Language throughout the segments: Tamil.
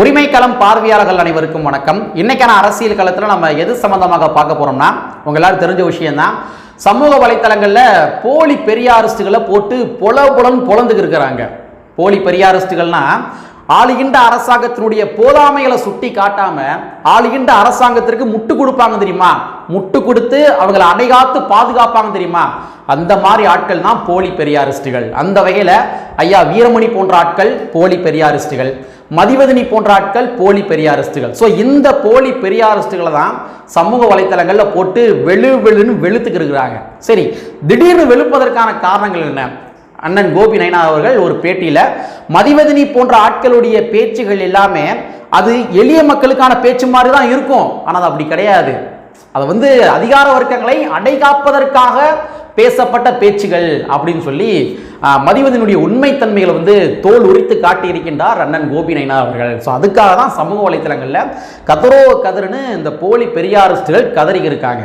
உரிமை களம் பார்வையாளர்கள் அனைவருக்கும் வணக்கம். இன்னைக்கான அரசியல் களத்தில் நம்ம எது சம்பந்தமாக பார்க்க போறோம்னா உங்க எல்லாரும் தெரிஞ்ச விஷயம்தான். சமூக வலைத்தளங்களில் போலி பெரியாரிஸ்டுகளை போட்டு பொல புலன் புலந்துக்கு இருக்கிறாங்க. போலி பெரியாரிஸ்டுகள்னா ஆளுகின்ற அரசாங்கத்தினுடைய போதாமைகளை சுட்டி காட்டாம ஆளுகின்ற அரசாங்கத்திற்கு முட்டு கொடுப்பாங்க தெரியுமா? முட்டு கொடுத்து அவங்களை அடைகாத்து பாதுகாப்பாங்க தெரியுமா? அந்த மாதிரி ஆட்கள் தான் போலி பெரியாரிஸ்டுகள். அந்த வகையில் ஐயா வீரமணி போன்ற ஆட்கள் போலி பெரியாரிஸ்டுகள். மதிவதனி போன்ற ஆட்கள் போலி பெரியாரிஸ்டுகள். ஸோ இந்த போலி பெரியாரிஸ்டுகளை தான் சமூக வலைத்தளங்களில் போட்டு வெளு வெளுன்னு வெளுத்துக்கிருக்கிறாங்க சரி திடீர்னு வெளுப்பதற்கான காரணங்கள் என்ன? அண்ணன் கோபி நயனா அவர்கள் ஒரு பேட்டியில் மதிவதனி போன்ற ஆட்களுடைய பேச்சுகள் எல்லாமே அது எளிய மக்களுக்கான பேச்சு மாதிரி தான் இருக்கும். ஆனால் அது அப்படி கிடையாது. அது வந்து அதிகார வர்க்கங்களை அடைகாப்பதற்காக பேசப்பட்ட பேச்சுகள் அப்படின்னு சொல்லி மதிவதனுடைய உண்மைத்தன்மைகளை வந்து தோல் உரித்து காட்டியிருக்கின்றார் அண்ணன் கோபி நயனா அவர்கள். ஸோ அதுக்காக தான் சமூக வலைத்தளங்களில் கதரோ கதறுன்னு இந்த போலி பெரியாரிஸ்டுகள் கதறி இருக்காங்க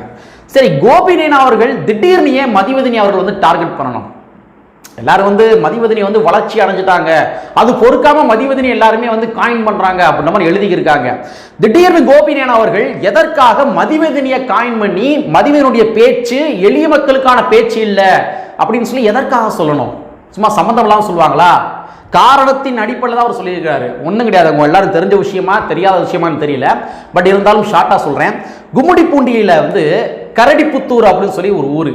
சரி கோபி நயனா அவர்கள் திடீர்னு ஏன் மதிவதனி அவர்கள் வந்து டார்கெட் பண்ணணும்? எல்லாரும் வந்து மதிவதனி வந்து வளர்ச்சி அடைஞ்சிட்டாங்க. அது பொறுக்காம மதிவதனி எல்லாருமே வந்து காயின் பண்றாங்க அப்படின்ற மாதிரி எழுதியிருக்காங்க. திடீர்னு கோபிநேன் அவர்கள் எதற்காக மதிவதனியை காயின் பண்ணி மதிவதனுடைய பேச்சு எளிய மக்களுக்கான பேச்சு இல்லை அப்படின்னு சொல்லி எதற்காக சொல்லணும்? சும்மா சம்மந்தம் இல்லாமல் சொல்லுவாங்களா? காரணத்தின் அடிப்படையில் தான் அவர் சொல்லியிருக்காரு. ஒன்றும் கிடையாது. அவங்க எல்லாரும் தெரிஞ்ச விஷயமா தெரியாத விஷயமான்னு தெரியல. பட் இருந்தாலும் ஷார்ட்டாக சொல்கிறேன் கும்மிடிப்பூண்டியில் வந்து கரடிப்புத்தூர் அப்படின்னு சொல்லி ஒரு ஊர்.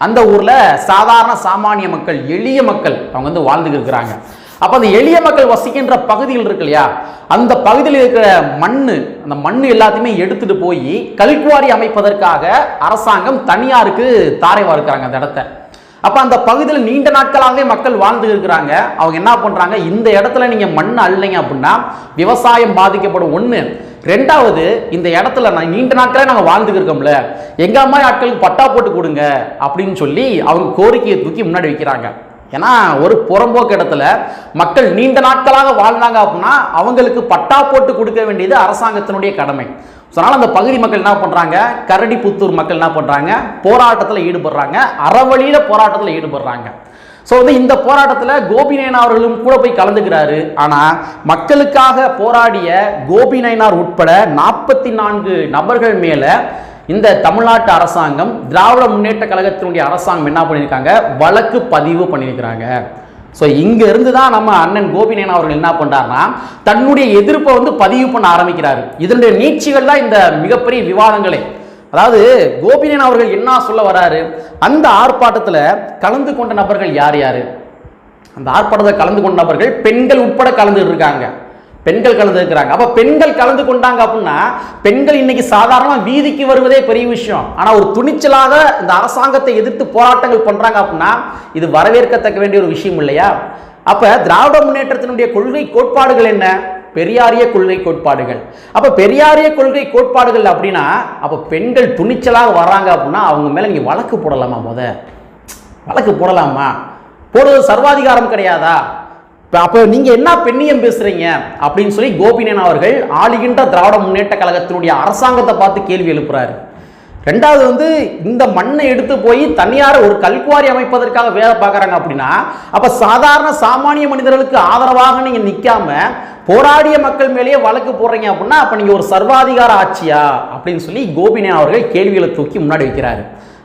அந்த ஊரில் சாதாரண சாமானிய மக்கள் எளிய மக்கள் அவங்க வந்து வாழ்ந்துட்டு இருக்கிறாங்க. அப்போ அந்த எளிய மக்கள் வசிக்கின்ற பகுதிகள் இருக்கு இல்லையா? அந்த பகுதியில் இருக்கிற மண் அந்த மண் எல்லாத்தையுமே எடுத்துகிட்டு போய் கல்குவாரி அமைப்பதற்காக அரசாங்கம் தனியாருக்கு தாரை வார்க்கிறாங்க அந்த இடத்த. அப்போ அந்த பகுதியில் நீண்ட நாட்களாகவே மக்கள் வாழ்ந்து இருக்கிறாங்க. அவங்க என்ன பண்ணுறாங்க இந்த இடத்துல நீங்கள் மண் அள்ளிங்க அப்படின்னா விவசாயம் பாதிக்கப்படும். ஒன்று ரெண்டாவது இந்த இடத்துல நான் நீண்ட நாட்களே நாங்கள் வாழ்ந்துக்கிருக்கோம்ல இருக்கோம்ல. எங்க மாதிரி ஆட்களுக்கு பட்டா போட்டு கொடுங்க அப்படின்னு சொல்லி அவங்க கோரிக்கையை தூக்கி முன்னாடி வைக்கிறாங்க. ஏன்னா ஒரு புறம்போக்கு இடத்துல மக்கள் நீண்ட நாட்களாக வாழ்ந்தாங்க அப்படின்னா அவங்களுக்கு பட்டா போட்டு கொடுக்க வேண்டியது அரசாங்கத்தினுடைய கடமை. ஸோ அதனால் அந்த பகுதி மக்கள் என்ன பண்ணுறாங்க கரடி புத்தூர் மக்கள் என்ன பண்ணுறாங்க போராட்டத்தில் ஈடுபடுறாங்க. அறவழியில் போராட்டத்தில் ஈடுபடுறாங்க. ஸோ வந்து இந்த போராட்டத்தில் கோபிநயனா அவர்களும் கூட போய் கலந்துக்கிறாரு. ஆனால் மக்களுக்காக போராடிய கோபிநயனார் உட்பட நாற்பத்தி நான்கு நபர்கள் மேலே இந்த தமிழ்நாட்டு அரசாங்கம் திராவிட முன்னேற்ற கழகத்தினுடைய அரசாங்கம் என்ன பண்ணியிருக்காங்க? வழக்கு பதிவு பண்ணியிருக்கிறாங்க. ஸோ இங்கேருந்து தான் நம்ம அண்ணன் கோபிநயன் அவர்கள் என்ன பண்ணுறாருன்னா தன்னுடைய எதிர்ப்பை வந்து பதிவு பண்ண ஆரம்பிக்கிறாரு. இதனுடைய நீட்சிகள் தான் இந்த மிகப்பெரிய விவாதங்களே. அதாவது கோபிநேன் அவர்கள் என்ன சொல்ல வராரு? அந்த ஆர்ப்பாட்டத்தில் கலந்து கொண்ட நபர்கள் யார் யார்? அந்த ஆர்ப்பாட்டத்தில் கலந்து கொண்ட நபர்கள் பெண்கள் உட்பட கலந்துட்டு இருக்காங்க. பெண்கள் கலந்து இருக்கிறாங்க அப்போ பெண்கள் கலந்து கொண்டாங்க அப்படின்னா பெண்கள் இன்னைக்கு சாதாரணமாக வீதிக்கு வருவதே பெரிய விஷயம். ஆனால் ஒரு துணிச்சலாக இந்த அரசாங்கத்தை எதிர்த்து போராட்டங்கள் பண்ணுறாங்க அப்படின்னா இது வரவேற்கத்தக்க வேண்டிய ஒரு விஷயம் இல்லையா? அப்போ திராவிட முன்னேற்றத்தினுடைய கொள்கை கோட்பாடுகள் என்ன? பெரியாரிய கொள்கை கோட்பாடுகள். அப்போ பெரியாரிய கொள்கை கோட்பாடுகள் அப்படின்னா அப்போ பெண்கள் துணிச்சலாக வர்றாங்க அப்படின்னா அவங்க மேலே நீங்கள் வழக்கு போடலாமா முத? வழக்கு போடலாமா? போடுவது சர்வாதிகாரம் கிடையாதா? அப்போ நீங்கள் என்ன பெண்ணியம் பேசுகிறீங்க அப்படின்னு சொல்லி கோபிநேன் அவர்கள் ஆளுகின்ற திராவிட முன்னேற்ற கழகத்தினுடைய அரசாங்கத்தை பார்த்து கேள்வி எழுப்புறாரு. ரெண்டாவது வந்து இந்த மண்ணை எடுத்து போய் தனியார் ஒரு கல்குவாரி அமைப்பதற்காக வேலை பார்க்குறாங்க அப்படின்னா அப்போ சாதாரண சாமானிய மனிதர்களுக்கு ஆதரவாக நீங்கள் நிற்காம போராடிய மக்கள் மேலேயே வழக்கு போடுறீங்க அப்படின்னா அப்போ நீங்கள் ஒரு சர்வாதிகார ஆட்சியா? அப்படின்னு சொல்லி கோபிநேன் அவர்கள் கேள்விகளை தூக்கி முன்னாடி வைக்கிறாரு.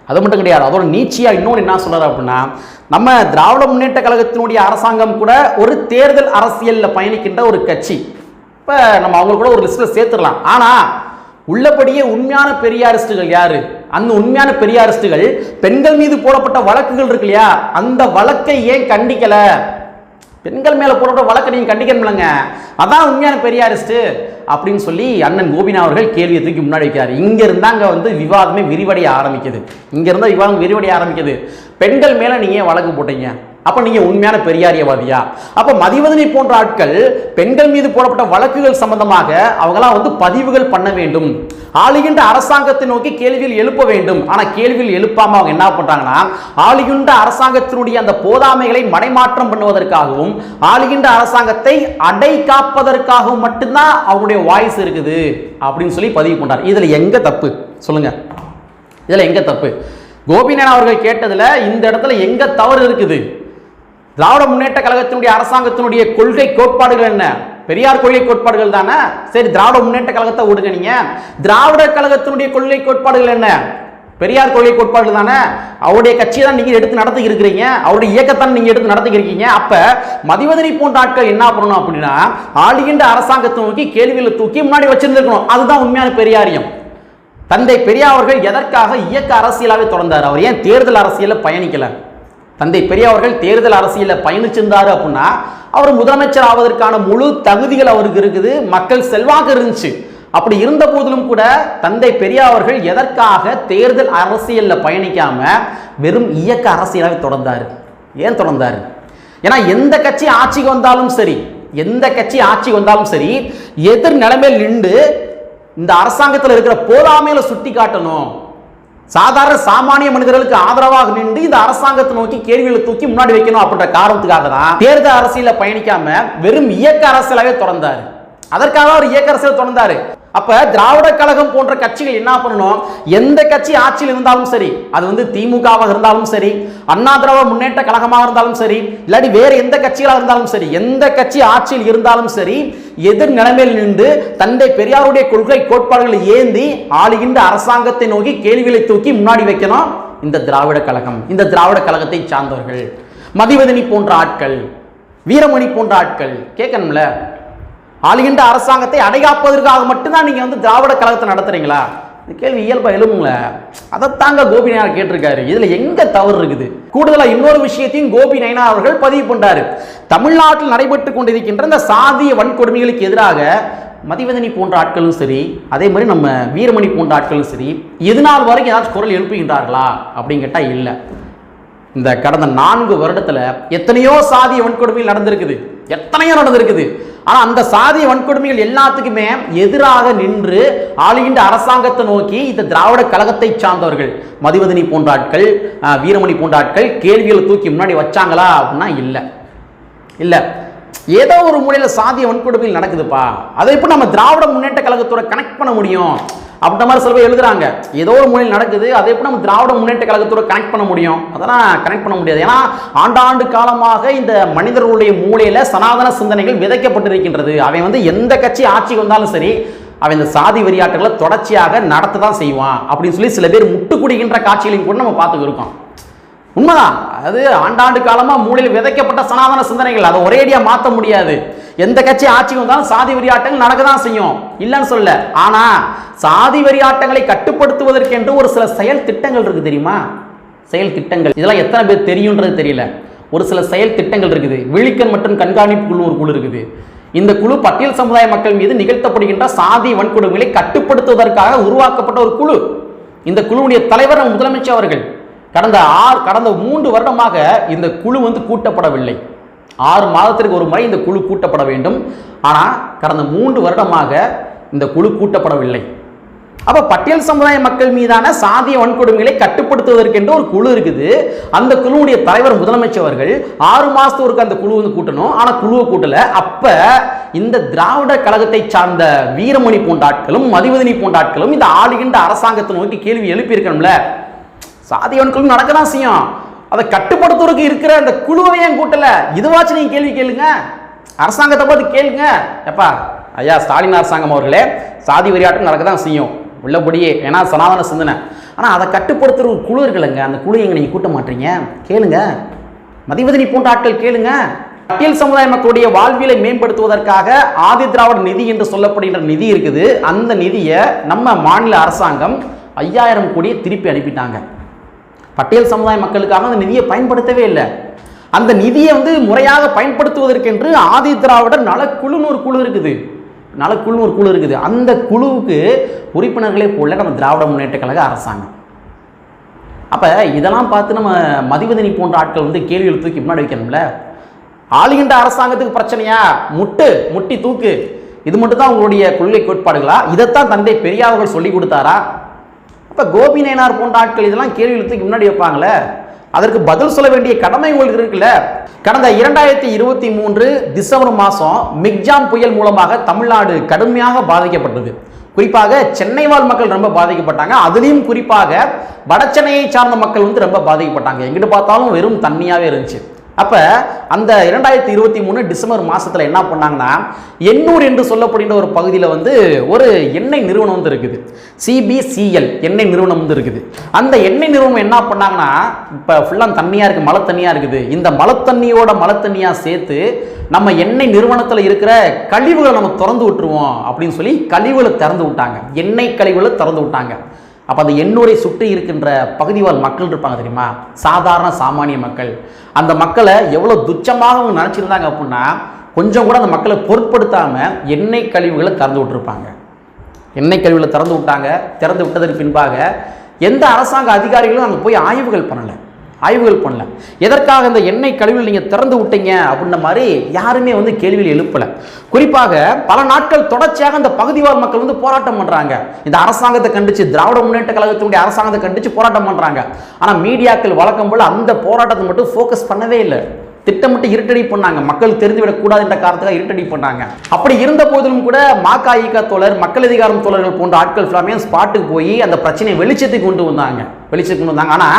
அது மட்டும் கிடையாது. அதோட நீச்சியா இன்னொன்று என்ன சொல்றாரு அப்படின்னா நம்ம திராவிட முன்னேற்ற கழகத்தினுடைய அரசாங்கம் கூட ஒரு தேர்தல் அரசியலில் பயணிக்கின்ற ஒரு கட்சி. இப்போ நம்ம அவங்க கூட ஒரு லிஸ்ட்டில் சேர்த்துடலாம். ஆனால் உள்ளபடியே உண்மையான பெரியாரிஸ்டுகள் யாரு? அந்த உண்மையான பெரியாரிஸ்டுகள் பெண்கள் மீது போடப்பட்ட வழக்குகள் இருக்கு இல்லையா? அந்த வழக்கை ஏன் கண்டிக்கல? பெண்கள் மேலே போடுற வழக்கை நீங்கள் கண்டிக்கணும்லங்க. அதான் உண்மையான பெரியாரிஸ்ட்டு அப்படின்னு சொல்லி அண்ணன் கோபினா அவர்கள் கேள்வியை தூக்கி முன்னாடி வைக்கிறார். இங்கே இருந்தாங்க வந்து விவாதமே விரிவடைய ஆரம்பிக்குது. இங்கே இருந்தால் விவாதம் விரிவடைய ஆரம்பிக்குது. பெண்கள் மேலே நீங்கள் ஏன் வழக்கு போட்டீங்க? அப்ப நீங்க உண்மையான பெரியாரியவாதியா? அப்ப மதிவதனை போன்ற ஆட்கள் பெண்கள் மீது போடப்பட்ட வழக்குகள் சம்பந்தமாக அவங்களாம் வந்து பதிவுகள் பண்ண வேண்டும். ஆளுகின்ற அரசாங்கத்தை நோக்கி கேள்வியில் எழுப்ப வேண்டும். ஆனால் கேள்வியில் எழுப்பாம அவங்க என்ன பண்ணுறாங்கன்னா ஆளுகின்ற அரசாங்கத்தினுடைய அந்த போதாமைகளை மடைமாற்றம் பண்ணுவதற்காகவும் ஆளுகின்ற அரசாங்கத்தை அடை காப்பதற்காகவும் மட்டும்தான் அவங்களுடைய வாய்ஸ் இருக்குது அப்படின்னு சொல்லி பதிவு பண்றார். இதில் எங்கே தப்பு? சொல்லுங்க. இதில் எங்கே தப்பு? கோபிநாத் அவர்கள் கேட்டதில் இந்த இடத்துல எங்கே தவறு இருக்குது? திராவிட முன்னேற்ற கழகத்தினுடைய அரசாங்கத்தினுடைய கொள்கை கோட்பாடுகள் என்ன? பெரியார் கொள்கை கோட்பாடுகள் தானே? சரி திராவிட முன்னேற்ற கழகத்தை விடுங்க நீங்க. திராவிட கழகத்தினுடைய கொள்கை கோட்பாடுகள் என்ன? பெரியார் கொள்கை கோட்பாடுகள் தானே? அவருடைய கட்சியை தான் நீங்க எடுத்து நடத்தி இருக்கிறீங்க. அவருடைய இயக்கத்தான் நீங்க எடுத்து நடத்தி இருக்கீங்க அப்ப மதிவதனி போன்ற ஆட்கள் என்ன பண்ணணும் அப்படின்னா ஆளுகின்ற அரசாங்கத்தை நோக்கி கேள்விகளை தூக்கி முன்னாடி வச்சிருந்துருக்கணும். அதுதான் உண்மையான பெரியாரியம். தந்தை பெரியார் அவர்கள் எதற்காக இயக்க அரசியலாகவே தொடர்ந்தார்? அவர் ஏன் தேர்தல் அரசியலில் பயணிக்கலை? தந்தை பெரியார் அவர்கள் தேர்தல் அரசியலில் பயணிச்சிருந்தாரு அப்படின்னா அவர் முதலமைச்சர் ஆவதற்கான முழு தகுதிகள் அவருக்கு இருக்குது மக்கள் செல்வாக்கு இருந்துச்சு. அப்படி இருந்த போதிலும் கூட தந்தை பெரியார் அவர்கள் எதற்காக தேர்தல் அரசியலில் பயணிக்காம வெறும் இயக்க அரசியலாக தொடர்ந்தார்? ஏன் தொடர்ந்தார்? ஏன்னா எந்த கட்சி ஆட்சிக்கு வந்தாலும் சரி எந்த கட்சி ஆட்சிக்கு வந்தாலும் சரி எதிர் நிலைமையில் நின்று இந்த அரசாங்கத்தில் இருக்கிற போதாமையில சுட்டி காட்டணும் சாதாரண சாமானிய மனிதர்களுக்கு ஆதரவாக நின்று இந்த அரசாங்கத்தை நோக்கி கேள்விகளை தூக்கி முன்னாடி வைக்கணும் அப்படின்ற காரணத்துக்காக தான் தேர்தல் அரசியல பயணிக்காம வெறும் இயக்க அரசியலாகவே தொடர்ந்தார் அதற்காக அவர் இயக்க அரசியல் தொடர்ந்தாரு அப்போ திராவிட கழகம் போன்ற கட்சிகள் என்ன பண்ணணும்? எந்த கட்சி ஆட்சியில் இருந்தாலும் சரி அது வந்து திமுகவாக இருந்தாலும் சரி அண்ணா திராவிட முன்னேற்ற கழகமாக இருந்தாலும் சரி இல்லாட்டி வேறு எந்த கட்சிகளாக இருந்தாலும் சரி எந்த கட்சி ஆட்சியில் இருந்தாலும் சரி எதிர் நிலைமையில் நின்று தந்தை பெரியாருடைய கொள்கை கோட்பாடுகளை ஏந்தி ஆளுகின்ற அரசாங்கத்தை நோக்கி கேள்விகளை தூக்கி முன்னாடி வைக்கணும் இந்த திராவிட கழகம் இந்த திராவிட கழகத்தை சார்ந்தவர்கள். மதிவதனி போன்ற ஆட்கள் வீரமணி போன்ற ஆட்கள் கேட்கணும்ல? ஆளுகின்ற அரசாங்கத்தை அடைகாப்பதற்காக மட்டும்தான் நீங்கள் வந்து திராவிட கழகத்தை நடத்துறீங்களா? இந்த கேள்வி இயல்பாக எழுமுங்கள அதைத்தாங்க கோபி நயனார் கேட்டிருக்காரு. இதில் எங்கே தவறு இருக்குது? கூடுதலாக இன்னொரு விஷயத்தையும் கோபி நயனார் அவர்கள் பதிவு பண்ணுறாரு தமிழ்நாட்டில் நடைபெற்று கொண்டிருக்கின்ற இந்த சாதிய வன்கொடுமைகளுக்கு எதிராக மதிவதனி போன்ற ஆட்களும் சரி அதே மாதிரி நம்ம வீரமணி போன்ற ஆட்களும் சரி எது நாள் வரைக்கும் ஏதாச்சும் குரல் எழுப்புகின்றார்களா? அப்படின்னு கேட்டால் இல்லை. இந்த கடந்த நான்கு வருடத்தில் எத்தனையோ சாதிய வன்கொடுமைகள் நடந்திருக்குது. எத்தனையோ நடந்திருக்குது. ஆனால் அந்த சாதிய வன்கொடுமைகள் எல்லாத்துக்குமே எதிராக நின்று ஆளுகின்ற அரசாங்கத்தை நோக்கி இந்த திராவிட கழகத்தை சார்ந்தவர்கள். மதிவதனி போன்ற ஆட்கள் வீரமணி போன்ற ஆட்கள் கேள்விகளை தூக்கி முன்னாடி வச்சாங்களா அப்படின்னா இல்லை. இல்லை. ஏதோ ஒரு முறையில் சாதிய வன்கொடுமைகள் நடக்குதுப்பா. அதை இப்போ நம்ம திராவிட முன்னேற்ற கழகத்தோட கனெக்ட் பண்ண முடியும்? அப்படின்ற மாதிரி சில பேர் எழுதுறாங்க. ஏதோ ஒரு மூலையில் நடக்குது அதை எப்படி நம்ம திராவிட முன்னேற்ற கழகத்தோட கனெக்ட் பண்ண முடியும்? அதெல்லாம் கனெக்ட் பண்ண முடியாது. ஏன்னா ஆண்டாண்டு காலமாக இந்த மனிதர்களுடைய மூலையில் சனாதன சிந்தனைகள் விதைக்கப்பட்டிருக்கின்றது. அவன் வந்து எந்த கட்சி ஆட்சிக்கு வந்தாலும் சரி அவன் இந்த சாதி வெறியாட்டங்களை தொடர்ச்சியாக நடத்த தான் செய்வான் அப்படின்னு சொல்லி சில பேர் முட்டு குடிக்கின்ற காட்சிகளையும் கூட நம்ம பார்த்துக்கிருக்கோம். இருக்கோம் உண்மைதான். அது ஆண்டாண்டு காலமாக மூலையில் விதைக்கப்பட்ட சனாதன சிந்தனைகள். அதை ஒரேடியாக மாற்ற முடியாது. எந்த கட்சி ஆட்சிக்கு வந்தாலும் சாதி வெறியாட்டங்கள் நடக்க தான் செய்யும். இல்லைன்னு சொல்ல ஆனால் சாதி வெறியாட்டங்களை கட்டுப்படுத்துவதற்கென்று ஒரு சில செயல் திட்டங்கள் இருக்குது தெரியுமா? செயல் திட்டங்கள். இதெல்லாம் எத்தனை பேர் தெரியுன்றது தெரியல. ஒரு சில செயல் திட்டங்கள் இருக்குது. விழிக்கன் மற்றும் கண்காணிப்பு குழு ஒரு குழு இருக்குது. இந்த குழு பட்டியல் சமுதாய மக்கள் மீது நிகழ்த்தப்படுகின்ற சாதி வன்கொடுமைகளை கட்டுப்படுத்துவதற்காக உருவாக்கப்பட்ட ஒரு குழு. இந்த குழுவுடைய தலைவர் முதலமைச்சர் அவர்கள். கடந்த ஆறு கடந்த மூன்று வருடமாக இந்த குழு வந்து கூட்டப்படவில்லை. ஆறு மாதத்திற்கு ஒரு முறை இந்த குழு கூட்டப்பட வேண்டும். ஆனால் கடந்த மூன்று வருடமாக இந்த குழு கூட்டப்படவில்லை. அப்போ பட்டியல் சமுதாய மக்கள் மீதான சாதிய வன்கொடுமைகளை கட்டுப்படுத்துவதற்கென்று ஒரு குழு இருக்குது. அந்த குழுவுடைய தலைவர் முதலமைச்சர் அவர்கள் ஆறு மாதத்துக்கு அந்த குழு வந்து கூட்டணும். ஆனால் குழுவை கூட்டல. அப்போ இந்த திராவிட கழகத்தை சார்ந்த வீரமணி போன்ற ஆட்களும் மதிவதனி போன்ற ஆட்களும் இந்த ஆளுகின்ற அரசாங்கத்தை நோக்கி கேள்வி எழுப்பியிருக்கணும்ல. சாதி வன்கொடுமை நடக்க தான் செய்யும். அதை கட்டுப்படுத்துவதற்கு இருக்கிற அந்த குழுவை ஏன் கூட்டல? இதுவாச்சும் நீங்க கேள்வி கேளுங்க. அரசாங்கத்தை பார்த்து கேளுங்க. எப்பா ஐயா ஸ்டாலின் அரசாங்கம் அவர்களே சாதி வெறியாட்டம் நடக்க தான் செய்யும். உள்ளபடியே ஏன்னா சனாதன சிந்தனை. ஆனால் அதை கட்டுப்படுத்துகிற ஒரு குழு இருக்குல்லங்க. அந்த குழு எங்க நீங்கள் கூட்ட மாட்டீங்க? கேளுங்க. மதிவதனி போன்ற ஆட்கள் கேளுங்க. பட்டியல் சமுதாய மக்களுடைய வாழ்வியலை மேம்படுத்துவதற்காக ஆதி திராவிட நிதி என்று சொல்லப்படுகின்ற நிதி இருக்குது. அந்த நிதியை நம்ம மாநில அரசாங்கம் ஐயாயிரம் கோடியை திருப்பி அனுப்பிட்டாங்க. பட்டியல் சமுதாய மக்களுக்காக அந்த நிதியை பயன்படுத்தவே இல்லை. அந்த நிதியை வந்து முறையாக பயன்படுத்துவதற்கென்று ஆதி திராவிடர் நலக்குழுன்னு ஒரு குழு இருக்குது. நலக்குழுன்னு ஒரு குழு இருக்குது. அந்த குழுவுக்கு உறுப்பினர்களே போல நம்ம திராவிட முன்னேற்ற கழக அரசாங்கம். அப்போ இதெல்லாம் பார்த்து நம்ம மதிவதனி போன்ற ஆட்கள் வந்து கேள்விகள் தூக்கி முன்னாடி வைக்கணும்ல? ஆளுகின்ற அரசாங்கத்துக்கு பிரச்சனையா? முட்டு முட்டி தூக்கு. இது மட்டும் தான் உங்களுடைய கொள்கை கோட்பாடுகளா? இதைத்தான் தந்தை பெரியார்கள் சொல்லி கொடுத்தாரா? இப்போ கோபி நயனார் போன்ற ஆட்கள் இதெல்லாம் கேள்வி எழுத்துக்கு முன்னாடி வைப்பாங்களே? அதற்கு பதில் சொல்ல வேண்டிய கடமை உங்களுக்கு இருக்குல்ல? கடந்த இரண்டாயிரத்தி இருபத்தி மூன்று டிசம்பர் மாதம் மிக்ஜாம் புயல் மூலமாக தமிழ்நாடு கடுமையாக பாதிக்கப்பட்டது. குறிப்பாக சென்னை வாழ் மக்கள் ரொம்ப பாதிக்கப்பட்டாங்க. அதுலேயும் குறிப்பாக வட சென்னையை சார்ந்த மக்கள் வந்து ரொம்ப பாதிக்கப்பட்டாங்க. எங்கிட்டு பார்த்தாலும் வெறும் தண்ணியாகவே இருந்துச்சு. அப்போ அந்த இரண்டாயிரத்தி இருபத்தி மூணு டிசம்பர் மாதத்தில் என்ன பண்ணாங்கன்னா எண்ணூர் என்று சொல்லப்படுகின்ற ஒரு பகுதியில் வந்து ஒரு எண்ணெய் நிறுவனம் வந்து இருக்குது. சிபிசிஎல் எண்ணெய் நிறுவனம் வந்து இருக்குது. அந்த எண்ணெய் நிறுவனம் என்ன பண்ணாங்கன்னா இப்போ ஃபுல்லாக தண்ணியாக இருக்குது மழை தண்ணியாக இருக்குது. இந்த மழை தண்ணியோட மழை தண்ணியாக சேர்த்து நம்ம எண்ணெய் நிறுவனத்தில் இருக்கிற கழிவுகளை நம்ம திறந்து விட்டுருவோம் அப்படின்னு சொல்லி கழிவுகளை திறந்து விட்டாங்க. எண்ணெய் கழிவுகளை திறந்து விட்டாங்க. அப்போ அந்த எண்ணூரை சுற்றி இருக்கின்ற பகுதிவாழ் மக்கள் இருப்பாங்க தெரியுமா? சாதாரண சாமானிய மக்கள். அந்த மக்களை எவ்வளோ துச்சமாக அவங்க நினச்சிருந்தாங்க அப்படின்னா கொஞ்சம் கூட அந்த மக்களை பொருட்படுத்தாமல் எண்ணெய் கழிவுகளை திறந்து விட்டுருப்பாங்க. எண்ணெய் கழிவுகளை திறந்து விட்டாங்க திறந்து விட்டதற்கு பின்பாக எந்த அரசாங்க அதிகாரிகளும் அங்கே போய் ஆய்வுகள் பண்ணலை. ஆய்வுகள் பண்ணல. எதற்காக இந்த எண்ணெய் கழிவுகள் நீங்கள் திறந்து விட்டீங்க அப்படின்ற மாதிரி யாருமே வந்து கேள்வியில் எழுப்பலை. குறிப்பாக பல நாட்கள் தொடர்ச்சியாக இந்த பகுதிவார் மக்கள் வந்து போராட்டம் பண்ணுறாங்க இந்த அரசாங்கத்தை கண்டிச்சு திராவிட முன்னேற்ற கழகத்தினுடைய அரசாங்கத்தை கண்டிச்சு போராட்டம் பண்ணுறாங்க ஆனால் மீடியாக்கள் வழக்கம் போல் அந்த போராட்டத்தை மட்டும் ஃபோக்கஸ் பண்ணவே இல்லை. திட்டமிட்டு இருட்டடி பண்ணாங்க. மக்கள் தெரிந்துவிடக்கூடாது என்ற காரணத்துக்காக இருட்டடி பண்ணாங்க. அப்படி இருந்த போதிலும் கூட மாகாயிக தோழர் மக்கள் அதிகாரம் தோழர்கள் போன்ற ஆட்கள் எல்லாமே ஸ்பாட்டுக்கு போய் அந்த பிரச்சனையை வெளிச்சத்துக்கு கொண்டு வந்தாங்க. வெளிச்சத்துக்கு கொண்டு வந்தாங்க. ஆனா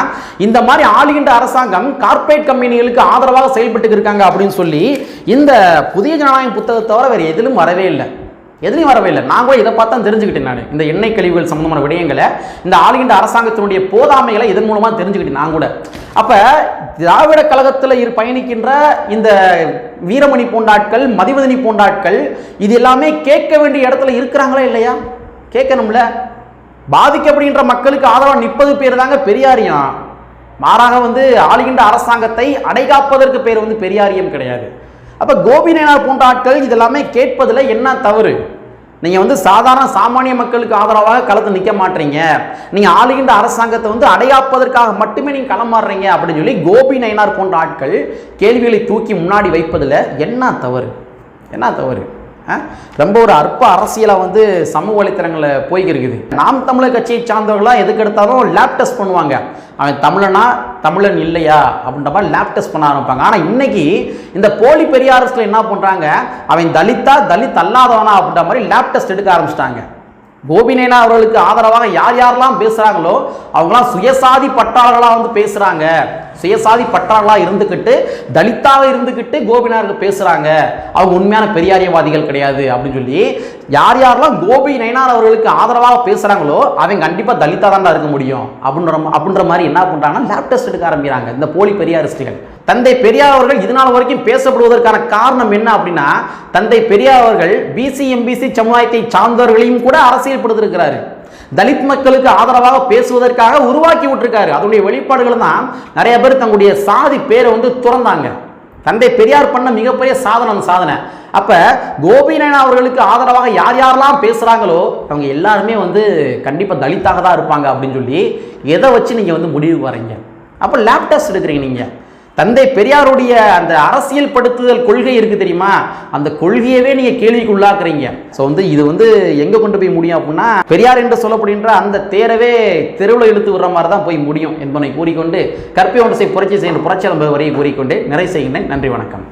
இந்த மாதிரி ஆளுகின்ற அரசாங்கம் கார்ப்பரேட் கம்பெனிகளுக்கு ஆதரவாக செயல்பட்டு இருக்காங்க அப்படின்னு சொல்லி இந்த புதிய ஜனநாயகம் புத்தகத்தை தவிர வேறு எதிலும் வரவே இல்லை. எதுலையும் வரவே இல்லை. நான் கூட இதை பார்த்தா தெரிஞ்சுக்கிட்டேன் நான். இந்த எண்ணெய் கழிவுகள் சம்பந்தமான விடயங்களை இந்த ஆளுகின்ற அரசாங்கத்தினுடைய போதாமைகளை இதன் மூலமாக தெரிஞ்சுக்கிட்டேன் நான் கூட. அப்போ திராவிட கழகத்தில் இரு பயணிக்கின்ற இந்த வீரமணி பூண்டாட்கள் மதிவதனி பூண்டாட்கள் இது எல்லாமே கேட்க வேண்டிய இடத்துல இருக்கிறாங்களா இல்லையா? கேட்கணும்ல. பாதிக்கப்படுகின்ற மக்களுக்கு ஆதரவாக நிற்பது பேர் தாங்க பெரியாரியம். மாறாக வந்து ஆளுகின்ற அரசாங்கத்தை அடைகாப்பதற்கு பேர் வந்து பெரியாரியம் கிடையாது. அப்போ கோபிநாயனார் போன்ற ஆட்கள் இதெல்லாமே கேட்பதில் என்ன தவறு? நீங்கள் வந்து சாதாரண சாமானிய மக்களுக்கு ஆதரவாக களத்தில் நிற்க மாட்டீங்க. நீங்கள் ஆளுகின்ற அரசாங்கத்தை வந்து அடையாப்பதற்காக மட்டுமே நீங்கள் களமாடுறீங்க அப்படின்னு சொல்லி கோபி நயனார் போன்ற ஆட்கள் கேள்விகளை தூக்கி முன்னாடி வைப்பதில் என்ன தவறு? என்ன தவறு? ரொம்ப ஒரு அற்ப அரசியலாக வந்து சமூக வலைத்தளங்களில் போய்க்கிருக்குது. நாம் தமிழர் கட்சியை சார்ந்தவர்களாக எதுக்கு எடுத்தாலும் லேப் டெஸ்ட் பண்ணுவாங்க. அவன் தமிழனா தமிழன் இல்லையா? அப்படின்ற மாதிரி லேப் டெஸ்ட் பண்ண ஆரம்பிப்பாங்க. ஆனால் இன்னைக்கு இந்த போலி பெரியாரஸில் என்ன பண்ணுறாங்க அவன் தலித்தா தலித் அல்லாதவனா அப்படின்ற மாதிரி லேப் டெஸ்ட் எடுக்க ஆரம்பிச்சிட்டாங்க. கோபிநேனா அவர்களுக்கு ஆதரவாக யார் யாரெல்லாம் பேசுகிறாங்களோ அவங்களாம் சுயசாதி பட்டாளர்களாக வந்து பேசுகிறாங்க சுயசாதி பட்டாளர்களாக இருந்துக்கிட்டு தலித்தாக இருந்துக்கிட்டு கோபிநாருக்கு பேசுகிறாங்க அவங்க உண்மையான பெரியாரியவாதிகள் கிடையாது அப்படின்னு சொல்லி யார் யாரெல்லாம் கோபி நயனார் அவர்களுக்கு ஆதரவாக பேசுகிறாங்களோ அவங்க கண்டிப்பாக தலித்தாக தான் இருக்க முடியும். அப்படின்ற அப்படின்ற மாதிரி என்ன பண்ணுறாங்கன்னா லேப் டெஸ்ட் எடுக்க ஆரம்பிக்கிறாங்க இந்த போலி பெரியாரிஸ்டுகள் தந்தை பெரியார் அவர்கள் இதனால் வரைக்கும் பேசப்படுவதற்கான காரணம் என்ன அப்படின்னா தந்தை பெரியார் அவர்கள் பிசி எம்பிசி சமுதாயத்தை சார்ந்தவர்களையும் கூட அரசியல்படுத்திருக்கிறாரு தலித் மக்களுக்கு ஆதரவாக பேசுவதற்காக உருவாக்கி விட்டுருக்காரு. அதனுடைய வெளிப்பாடுகள் தான் நிறைய பேர் தங்களுடைய சாதி பேரை வந்து துறந்தாங்க. தந்தை பெரியார் பண்ண மிகப்பெரிய சாதனை அந்த சாதனை. அப்போ கோபிநாயன் அவர்களுக்கு ஆதரவாக யார் யாரெல்லாம் பேசுகிறாங்களோ அவங்க எல்லாருமே வந்து கண்டிப்பாக தலித்தாக தான் இருப்பாங்க அப்படின்னு சொல்லி எதை வச்சு நீங்கள் வந்து முடிவுக்கு வரீங்க அப்போ லேப் டெஸ்ட் எடுக்கிறீங்க நீங்கள் தந்தை பெரியாருடைய அந்த அரசியல் படுத்துதல் கொள்கை இருக்கு தெரியுமா? அந்த கொள்கையவே நீங்க கேள்விக்கு உள்ளாக்குறீங்க. ஸோ வந்து இது வந்து எங்க கொண்டு போய் முடியும் அப்படின்னா பெரியார் என்று சொல்லப்படுகின்ற அந்த தேரவே தெருவில் இழுத்து விடுற மாதிரி தான் போய் முடியும் என்பதை கூறிக்கொண்டு கற்பை ஒன்றை புரட்சி செய்கிற புரட்சி வரையை கூறிக்கொண்டு நிறை செய்கின்றேன். நன்றி வணக்கம்.